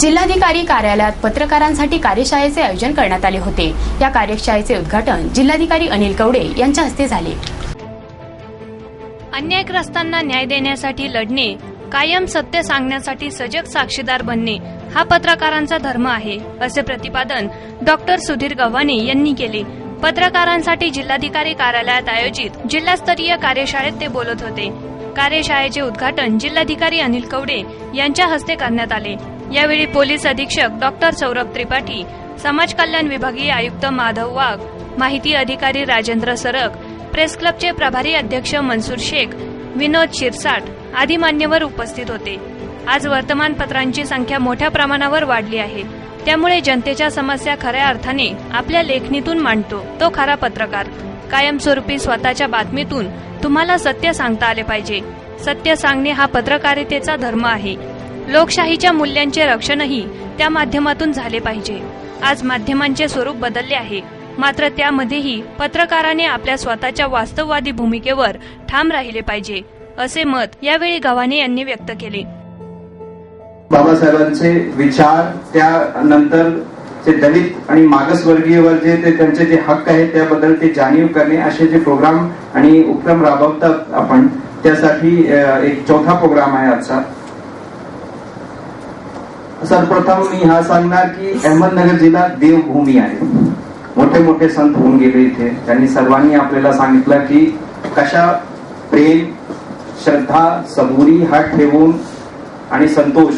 जिल्हाधिकारी कार्यालयात पत्रकारांसाठी कार्यशाळेचे आयोजन करण्यात आले होते. या कार्यशाळेचे उद्घाटन जिल्हाधिकारी अनिल कवडे यांच्या हस्ते झाले. अन्यायग्रस्तांना न्याय देण्यासाठी लढणे कायम सत्य सांगण्यासाठी सजग साक्षीदार बनणे हा पत्रकारांचा धर्म आहे असे प्रतिपादन डॉक्टर सुधीर गव्हाणे यांनी केले. पत्रकारांसाठी जिल्हाधिकारी कार्यालयात आयोजित जिल्हास्तरीय कार्यशाळेत ते बोलत होते. कार्यशाळेचे उद्घाटन जिल्हाधिकारी अनिल कवडे यांच्या हस्ते करण्यात आले. यावेळी पोलीस अधीक्षक डॉक्टर सौरभ त्रिपाठी समाज कल्याण विभागीय आयुक्त माधव वाघ माहिती अधिकारी राजेंद्र सरक प्रेस क्लबचे प्रभारी अध्यक्ष मनसूर शेख विनोद शिरसाट आदी मान्यवर उपस्थित होते. आज वर्तमानपत्रांची संख्या मोठ्या प्रमाणावर वाढली आहे. त्यामुळे जनतेच्या समस्या खऱ्या अर्थाने आपल्या लेखणीतून मांडतो तो खरा पत्रकार. कायमस्वरूपी स्वतःच्या बातमीतून तुम्हाला सत्य सांगता आले पाहिजे. सत्य सांगणे हा पत्रकारितेचा धर्म आहे. लोकशाहीच्या मूल्यांचे रक्षणही त्या माध्यमातून झाले पाहिजे. आज माध्यमांचे स्वरूप बदलले आहे. मात्र त्यामध्येही पत्रकाराने आपल्या स्वतःच्या वास्तववादी भूमिकेवर ठाम राहिले पाहिजे असे मत यावेळी गव्हाणे यांनी व्यक्त केले. बाबासाहेबांचे विचार त्यानंतर जे दलित आणि मागासवर्गीयवर जे ते त्यांचे जे हक्क आहेत त्याबद्दल ते जाणीव करणे असे जे प्रोग्राम आणि उपक्रम राबवतात आपण त्यासाठी एक चौथा प्रोग्राम आहे आजचा. सर्वप्रथम मी हा सांगणार की अहमदनगर जिल्हा देवभूमी आहे. मोठे मोठे संत होऊन गेले इथे. त्यांनी सर्वांनी आपल्याला सांगितलं की कशा प्रेम श्रद्धा सबुरी हा ठेवून आणि संतोष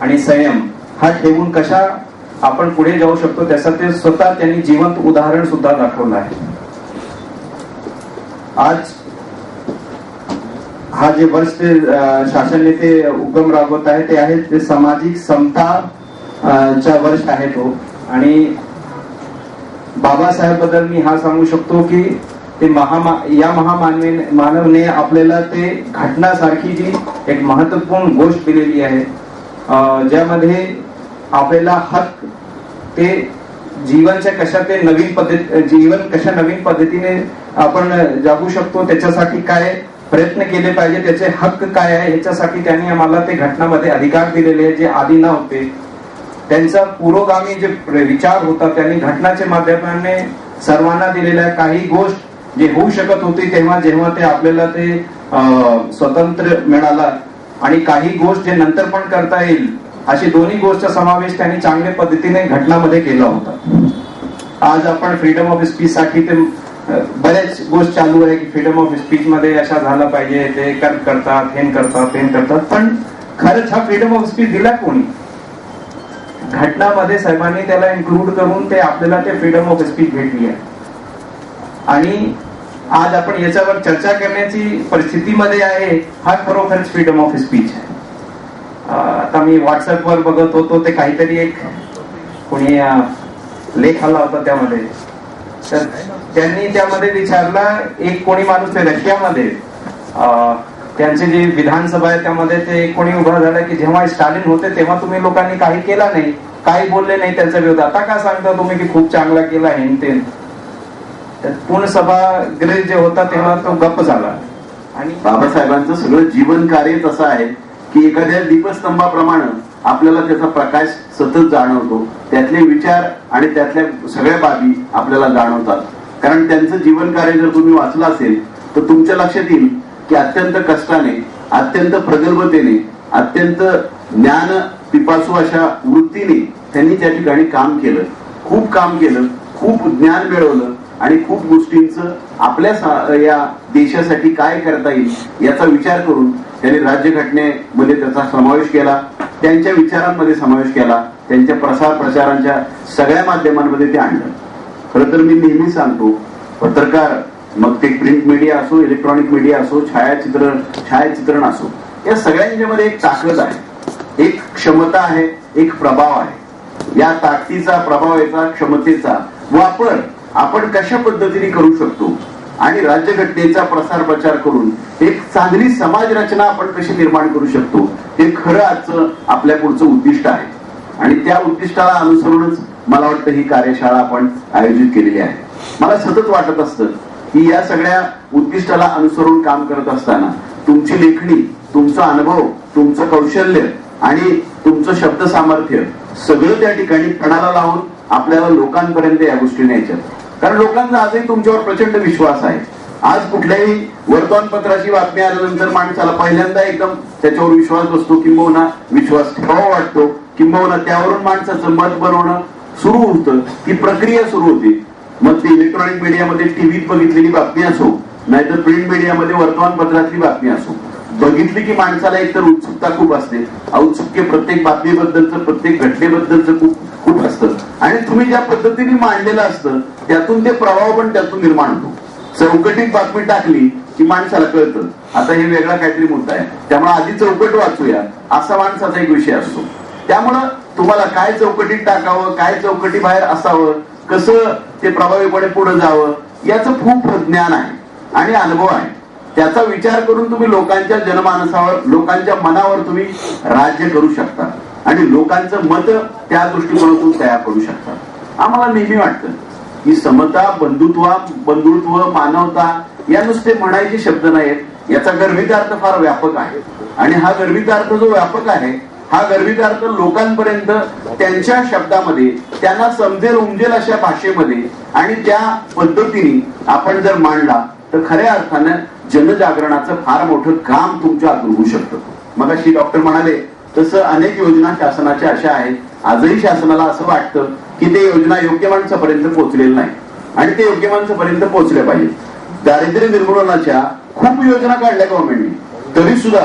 आणि संयम हा ठेवून कशा आपण पुढे जाऊ शकतो त्याचं ते स्वतः त्यांनी जिवंत उदाहरण सुद्धा दाखवलं आहे. आज हा जे वर्ष ते नेते उगम राबवत आहे ते आहेत ते सामाजिक समता चा वर्ष आहे तो हो. आणि बाबासाहेबबद्दल मी हा सांगू शकतो की ते महामा या महामानवे मानवने आपल्याला ते घटनासारखी जी एक महत्त्वपूर्ण गोष्ट दिलेली आहे ज्यामध्ये आपल्याला हक ते जीवनच्या कशा ते नवीन पद्धत जीवन कशा नवीन पद्धतीने आपण जागू शकतो त्याच्यासाठी काय प्रयत्न केले पाहिजे त्याचे हक्क काय आहे ह्याच्यासाठी त्यांनी आम्हाला ते घटनामध्ये अधिकार दिलेले जे आधी नव्हते त्यांचा पुरोगामी जे विचार होता त्यांनी घटनाच्या माध्यमाने सर्वांना दिलेल्या काही गोष्ट जे होऊ शकत होती तेव्हा जेव्हा ते आपल्याला ते अं, स्वतंत्र मिळाला आणि काही गोष्ट जे नंतर पण करता येईल अशी दोन्ही गोष्ट समावेश त्यांनी चांगल्या पद्धतीने घटनामध्ये केला होता. आज आपण फ्रीडम ऑफ स्पीच साठी ते बऱ्याच गोष्ट चालू आहे की फ्रीडम ऑफ स्पीच मध्ये अशा झालं पाहिजे ते कर करतात हेन करतात हेन करतात. पण खरंच हा फ्रीडम ऑफ स्पीच दिला कोणी? घटनामध्ये साहेबांनी त्याला इन्क्लूड करून ते आपल्याला ते फ्रीडम ऑफ स्पीच भेटली आहे. आणि आज आपण याच्यावर चर्चा करण्याची परिस्थितीमध्ये आहे हा खरोखरच फ्रीडम ऑफ स्पीच आहे. आता मी व्हॉट्सअपवर बघत होतो ते काहीतरी एक कोणी लेख आला होता त्यामध्ये. तर त्यांनी त्यामध्ये विचारला एक कोणी माणूस ते रशियामध्ये. अं, त्यांचे जे विधानसभा आहे त्यामध्ये ते एक कोणी उभा झाला की जेव्हा स्टालिन होते तेव्हा तुम्ही लोकांनी काही केला नाही काही बोलले नाही त्यांचा विरोध आता का सांगता तुम्ही की खूप चांगला केला हेन तेन तर पूर्ण सभागृह जे होता तेव्हा तो गप्प झाला. आणि बाबासाहेबांचं सगळं जीवन कार्य तसं आहे की एखाद्या दीपस्तंभाप्रमाणे आपल्याला त्याचा प्रकाश सतत जाणवतो. त्यातले विचार आणि त्यातल्या सगळ्या बाबी आपल्याला जाणवतात. कारण त्यांचं जीवन कार्य जर तुम्ही वाचलं असेल तर तुमच्या लक्षात येईल की अत्यंत कष्टाने अत्यंत प्रगल्भतेने अत्यंत ज्ञान पिपासू अशा वृत्तीने त्यांनी त्या ठिकाणी काम केलं. खूप काम केलं खूप ज्ञान मिळवलं आणि खूप गोष्टींचं आपल्या सा- या देशासाठी काय करता येईल याचा विचार करून त्यांनी राज्यघटनेमध्ये त्याचा समावेश केला त्यांच्या विचारांमध्ये समावेश केला त्यांच्या प्रसार प्रचारांच्या सगळ्या माध्यमांमध्ये ते आणलं. खरं तर मी नेहमी सांगतो पत्रकार मग ते प्रिंट मीडिया असो इलेक्ट्रॉनिक मीडिया असो छायाचित्र छायाचित्रण असो या सगळ्यांच्यामध्ये एक ताकद आहे. एक क्षमता आहे एक प्रभाव आहे. या ताकदीचा प्रभावाचा क्षमतेचा वापर आपण कशा पद्धतीने करू शकतो? आणि राज्यघटनेचा प्रसार प्रचार करून एक चांगली समाज रचना आपण कशी निर्माण करू शकतो हे खरं आजचं आपल्या पुढचं उद्दिष्ट आहे. आणि त्या उद्दिष्टाला अनुसरूनच मला वाटतं ही कार्यशाळा आपण आयोजित केलेली आहे. मला सतत वाटत असतं की या सगळ्या उद्दिष्टाला अनुसरून काम करत असताना तुमची लेखणी तुमचा अनुभव तुमचं कौशल्य आणि तुमचं शब्द सामर्थ्य सगळं त्या ठिकाणी पणाला लावून आपल्याला लोकांपर्यंत या गोष्टी न्यायच्या. कारण लोकांचा आजही तुमच्यावर प्रचंड विश्वास आहे. आज कुठल्याही वर्तमानपत्राची बातमी आल्यानंतर माणसाला पहिल्यांदा एकदम त्याच्यावर विश्वास बसतो किंबहुना विश्वास ठेवावा वाटतो किंबहुना त्यावरून माणसाचं मत बनवणं सुरू होतं. ती प्रक्रिया सुरू होते. मग ती इलेक्ट्रॉनिक मीडियामध्ये टीव्हीत बघितलेली बातमी असो नाहीतर प्रिंट मीडियामध्ये वर्तमानपत्रातली बातमी असो. बघितली की माणसाला एकतर उत्सुकता खूप असते. औत्सुक्य प्रत्येक बातमीबद्दलचं प्रत्येक घटनेबद्दलचं खूप खूप असतं. आणि तुम्ही ज्या पद्धतीने मांडलेलं असतं त्यातून ते प्रभाव पण त्यातून निर्माण होतो. चौकटीत बातमी टाकली की माणसाला कळतं. आता हे वेगळा काहीतरी मुद्दा आहे. त्यामुळे आधी चौकट वाचूया. असा माणसाचा एक विषय असतो. त्यामुळं तुम्हाला काय चौकटीत टाकावं काय चौकटी बाहेर असावं कसं ते प्रभावीपणे पुढे जावं याचं खूप ज्ञान आहे आणि अनुभव आहे. त्याचा विचार करून तुम्ही लोकांच्या जनमानसावर लोकांच्या मनावर तुम्ही राज्य करू शकता. आणि लोकांचं मत त्या दृष्टिकोनातून तयार करू शकतात. आम्हाला नेहमी वाटतं की समता बंधुत्व बंधुत्व मानवता या नुसते म्हणायचे शब्द नाहीत याचा गर्भितार्थ फार व्यापक आहे. आणि हा गर्भितार्थ जो व्यापक आहे हा गर्भितार्थ लोकांपर्यंत त्यांच्या शब्दामध्ये त्यांना समजेल उमजेल अशा भाषेमध्ये आणि त्या पद्धतीने आपण जर मांडला तर खऱ्या अर्थानं जनजागरणाचं फार मोठं काम तुमच्या हातून होऊ शकतं. मग अशी डॉक्टर म्हणाले तसं अनेक योजना शासनाच्या अशा आहेत. आजही शासनाला असं वाटतं की ते योजना योग्य माणसापर्यंत पोहोचलेल्या नाही. आणि ते योग्य माणसापर्यंत पोहोचल्या पाहिजे दारिद्र्य निर्मूलनाच्या खूप योजना काढल्या गव्हर्नमेंटने तरी सुद्धा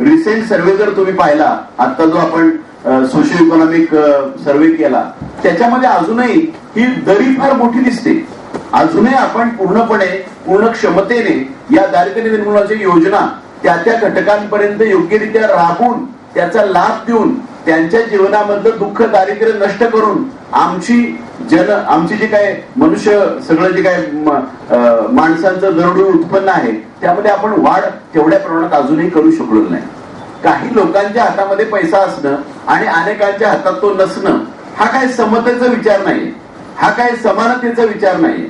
रिसेंट सर्वे जर तुम्ही पाहिला आता जो आपण सोशल इकॉनॉमिक सर्वे केला त्याच्यामध्ये अजूनही ही दरी फार मोठी दिसते. अजूनही आपण पूर्णपणे पूर्ण क्षमतेने या दारिद्र्य निर्मूलनाच्या योजना त्या त्या घटकांपर्यंत योग्यरित्या राबून त्याचा लाभ देऊन त्यांच्या जीवनामधलं दुःख दारिद्र्य नष्ट करून आमची जन आमची जी काय मनुष्य सगळं जे काय माणसांचं दरडोई उत्पन्न आहे त्यामध्ये आपण वाढ तेवढ्या प्रमाणात अजूनही करू शकलो नाही. काही लोकांच्या हातामध्ये पैसा असणं आणि अनेकांच्या हातात तो नसणं हा काय समतेचा विचार नाही हा काय समानतेचा विचार नाही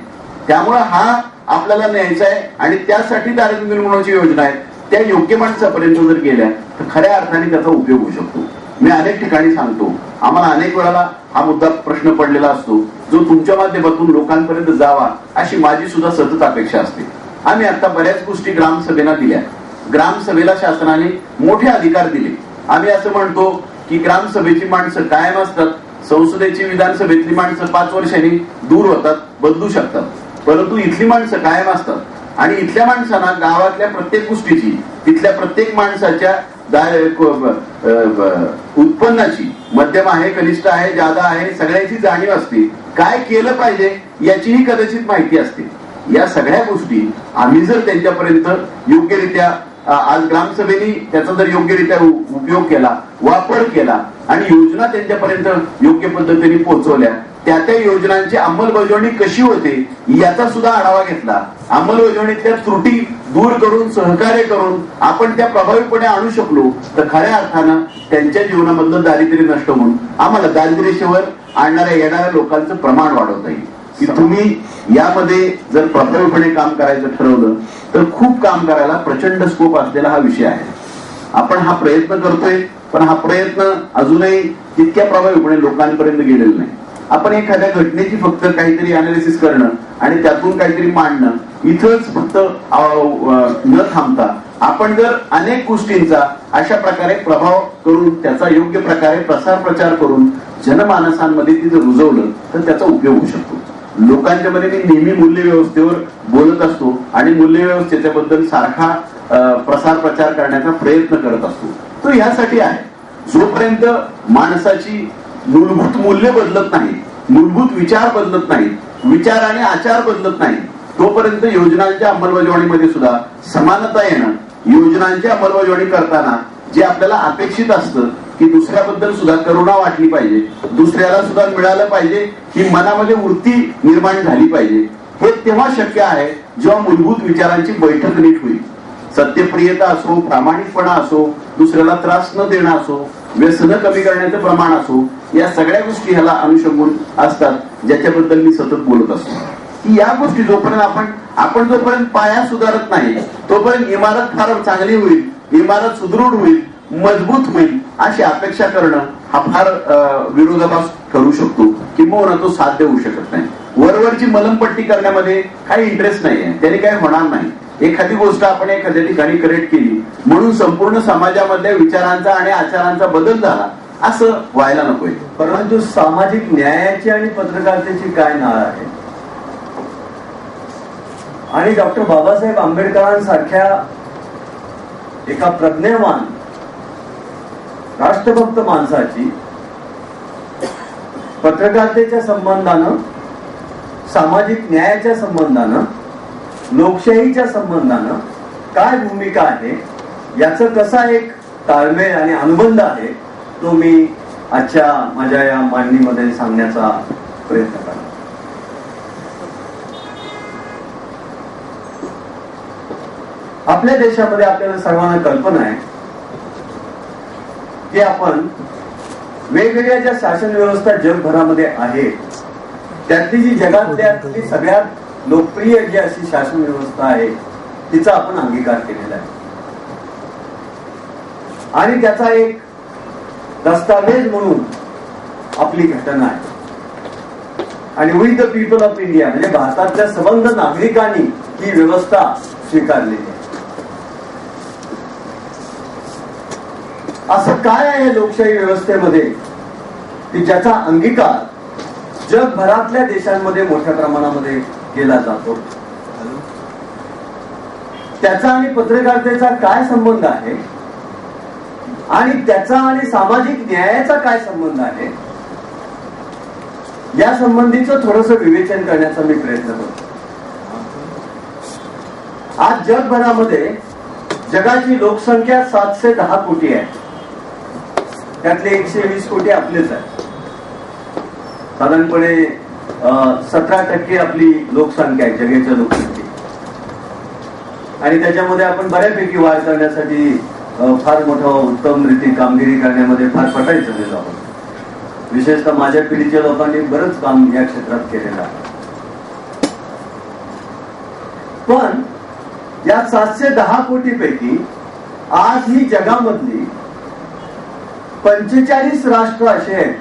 त्यामुळं हा आपल्याला न्यायचा आहे आणि त्यासाठी दारिद्र्य निर्मूलनाची योजना आहे. त्या योग्य माणसापर्यंत जर गेल्या तर खऱ्या अर्थाने त्याचा उपयोग होऊ शकतो. मी अनेक ठिकाणी सांगतो आम्हाला अनेक वेळाला हा मुद्दा प्रश्न पडलेला असतो जो तुमच्या माध्यमातून लोकांपर्यंत जावा अशी माझी सुद्धा सतत अपेक्षा असते. आम्ही आता बऱ्याच गोष्टी ग्रामसभेला दिल्या. ग्रामसभेला शासनाने मोठे अधिकार दिले. आम्ही असं म्हणतो की ग्रामसभेची माणसं कायम असतात संसदेची विधानसभेतली माणसं पाच वर्षांनी दूर होतात बदलू शकतात. परंतु इथली माणसं कायम असतात. आणि इथल्या माणसांना गावातल्या प्रत्येक गोष्टीची तिथल्या प्रत्येक माणसाच्या उत्पन्नाची मध्यम आहे कनिष्ठ आहे जादा आहे सगळ्याची जाणीव असते. काय केलं पाहिजे याचीही कदाचित माहिती असते. या सगळ्या गोष्टी आम्ही जर त्यांच्यापर्यंत योग्यरित्या आज ग्रामसभेने त्याचा जर योग्यरित्या उपयोग केला वापर केला आणि योजना त्यांच्यापर्यंत योग्य पद्धतीने पोहोचवल्या त्या त्या योजनांची अंमलबजावणी कशी होते याचा सुद्धा आढावा घेतला. अंमलबजावणीतल्या त्रुटी दूर करून सहकार्य करून आपण त्या प्रभावीपणे आणू शकलो तर खऱ्या अर्थानं त्यांच्या जीवनामधलं दारिद्र्य नष्ट होऊन आम्हाला दारिद्र्यशेवर आणणाऱ्या येणाऱ्या लोकांचं प्रमाण वाढवता येईल. की तुम्ही यामध्ये जर प्रभावीपणे काम करायचं ठरवलं तर खूप काम करायला प्रचंड स्कोप असलेला हा विषय आहे. आपण हा प्रयत्न करतोय पण हा प्रयत्न अजूनही तितक्या प्रभावीपणे लोकांपर्यंत गेलेला नाही. आपण एखाद्या घटनेची फक्त काहीतरी अनालिसिस करणं आणि त्यातून काहीतरी मांडणं इथंच फक्त न थांबता आपण जर अनेक गोष्टींचा अशा प्रकारे प्रभाव करून त्याचा योग्य प्रकारे प्रसार प्रचार करून जनमानसांमध्ये ती जर रुजवलं तर त्याचा उपयोग होऊ शकतो. लोकांच्या मध्ये मी नेहमी मूल्य व्यवस्थेवर बोलत असतो आणि मूल्य व्यवस्थेच्या बद्दल सारखा प्रसार प्रचार करण्याचा प्रयत्न करत असतो. तो यासाठी आहे. जोपर्यंत माणसाची मूलभूत मूल्य बदलत नाही मूलभूत विचार बदलत नाही विचार आणि आचार बदलत नाही. तोपर्यंत योजनांच्या अंमलबजावणीमध्ये सुद्धा समानता येणं योजनांची अंमलबजावणी करताना जे आपल्याला अपेक्षित असतं की दुसऱ्याबद्दल सुद्धा करुणा वाटली पाहिजे दुसऱ्याला सुद्धा मिळालं पाहिजे ही मनामध्ये वृत्ती निर्माण झाली पाहिजे. हे तेव्हा शक्य आहे जेव्हा मूलभूत विचारांची बैठक नीट होईल. सत्यप्रियता असो प्रामाणिकपणा असो दुसऱ्याला त्रास न देणं असो व्यसन कमी करण्याचं प्रमाण असो या सगळ्या गोष्टी ह्याला अनुषंगून असतात ज्याच्याबद्दल मी सतत बोलत असतो. की या गोष्टी जोपर्यंत आपण आपण जोपर्यंत पाया सुधारत नाही तोपर्यंत इमारत फार चांगली होईल इमारत सुदृढ होईल मजबूत होईल अशी अपेक्षा करणं हा फार विरोधाभास ठरू शकतो किंवा तो साध्य होऊ शकत नाही. वरवरची मलमपट्टी करण्यामध्ये काही इंटरेस्ट नाहीये त्याने काही होणार नाही. एखादी गोष्ट आपण एखाद्या ठिकाणी करेक्ट केली म्हणून संपूर्ण समाजामधल्या विचारांचा आणि आचारांचा बदल झाला असं व्हायला नकोय परंतु सामाजिक न्यायाची आणि पत्रकारितेची काय नाळ आहे? आणि डॉक्टर बाबासाहेब आंबेडकरांसारख्या एका प्रज्ञावान राष्ट्रभक्त माणसाची पत्रकारितेच्या संबंधानं सामाजिक न्यायाच्या संबंधानं लोकशाहीच्या संबंधानं काय भूमिका आहे? याचं कसा एक ताळमेळ आणि अनुबंध आहे? तो मी आजच्या माझ्या या मांडणीमध्ये सांगण्याचा प्रयत्न करा आपल्या देशामध्ये आपल्याला सर्वांना कल्पना आहे की आपण वेगवेगळ्या ज्या शासन व्यवस्था जगभरामध्ये आहेत त्यातली जी जगातल्यातली सगळ्यात लोकप्रिय जी अशी शासन व्यवस्था आहे तिचा आपण अंगीकार केलेला आहे. आणि त्याचा एक दस्तावेज म्हणून आपली घटना आहे. आणि with the people of India म्हणजे भारतातल्या संबंध नागरिकांनी ही व्यवस्था स्वीकारलेली आहे. असं काय आहे लोकशाही व्यवस्थेमध्ये? की ज्याचा अंगीकार जगभरातल्या देशांमध्ये मोठ्या प्रमाणामध्ये केला जातो. त्याचा आणि पत्रकारितेचा काय संबंध आहे? आणि त्याचा आणि सामाजिक न्यायाचा काय संबंध आहे? या संबंधीच थोडस विवेचन करण्याचा मी प्रयत्न करतो. आज जगभरामध्ये जगाची लोकसंख्या सातशे दहा कोटी आहे. त्यातले एकशे वीस कोटी आपलेच आहे साधारणपणे सतरा टक्के आपली लोकसंख्या आहे जगाच्या लोकसंख्ये आणि त्याच्यामध्ये आपण बऱ्यापैकी वाढ करण्यासाठी फार मोठं उत्तम रीती कामगिरी करण्यामध्ये फार पटायचं झालेलो आहोत विशेषतः माझ्या पिढीच्या लोकांनी बरंच काम या क्षेत्रात केलेलं आहे. पण या सातशे दहा कोटी पैकी आज ही जगामधली पंचेचाळीस राष्ट्र असे आहेत.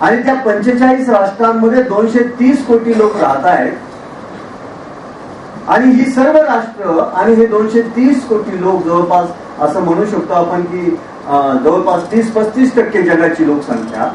आणि त्या पंचेचाळीस राष्ट्रांमध्ये दोनशे तीस कोटी लोक राहत आहेत. आणि ही सर्व राष्ट्र आणि हे दोनशे तीस कोटी लोक जवळपास असं म्हणू शकतो आपण की जवळपास तीस पस्तीस टक्के जगाची लोकसंख्या